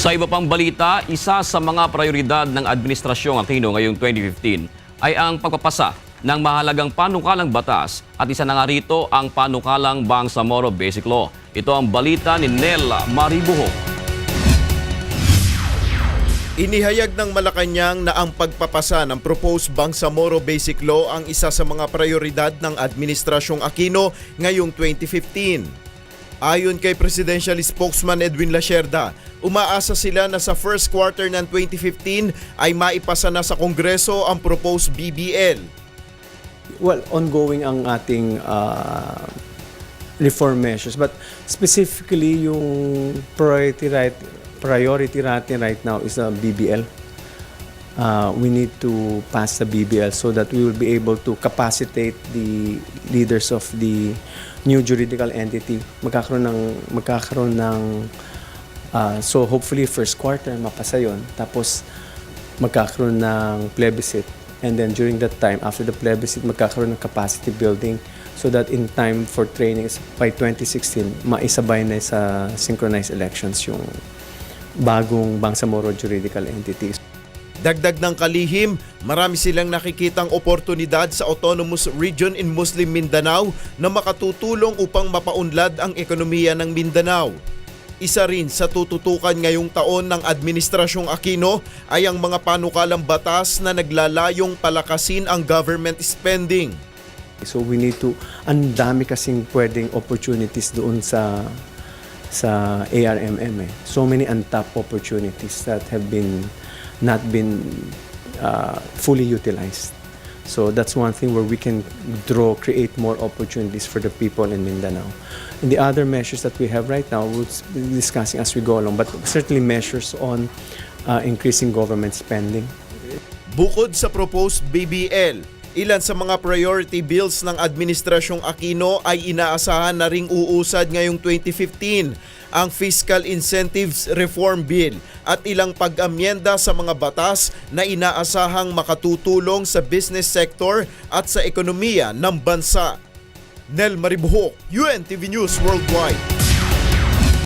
Sa iba pang balita, isa sa mga prioridad ng Administrasyong Aquino ngayong 2015 ay ang pagpapasa ng mahalagang panukalang batas at isa na nga rito ang panukalang Bangsamoro Basic Law. Ito ang balita ni Nela Maribuho. Inihayag ng Malacanang na ang pagpapasa ng proposed Bangsamoro Basic Law ang isa sa mga prioridad ng Administrasyong Aquino ngayong 2015. Ayon kay Presidential Spokesman Edwin Lacerda, umaasa sila na sa first quarter ng 2015 ay maipasa na sa Kongreso ang proposed BBL. well, ongoing ang ating uh, reform measures. But specifically, yung priority right, priority natin right now is the BBL. Uh, we need to pass the BBL so that we will be able to capacitate the leaders of the new juridical entity. Magkakaroon ng magkakaroon ng uh, so hopefully first quarter mapasa yon. Tapos magkakaroon ng plebiscite. And then during that time, after the plebiscite, magkakaroon ng capacity building so that in time for training by 2016, maisabay na sa synchronized elections yung bagong Bangsamoro juridical entities. Dagdag ng kalihim, marami silang nakikitang oportunidad sa Autonomous Region in Muslim Mindanao na makatutulong upang mapaunlad ang ekonomiya ng Mindanao. Isa rin sa tututukan ngayong taon ng Administrasyong Aquino ay ang mga panukalang batas na naglalayong palakasin ang government spending. So we need to, ang dami kasing pwedeng opportunities doon sa sa ARMM eh. So many untapped opportunities that have been not been uh, fully utilized. So that's one thing where we can draw, create more opportunities for the people in Mindanao. And the other measures that we have right now, we'll be discussing as we go along, but certainly measures on uh, increasing government spending, Bukod sa proposed BBL, ilan sa mga priority bills ng Administrasyong Aquino ay inaasahan na ring uusad ngayong 2015 ang Fiscal Incentives Reform Bill at ilang pag-amyenda sa mga batas na inaasahang makatutulong sa business sector at sa ekonomiya ng bansa. Nel Maribuhok, UNTV News Worldwide.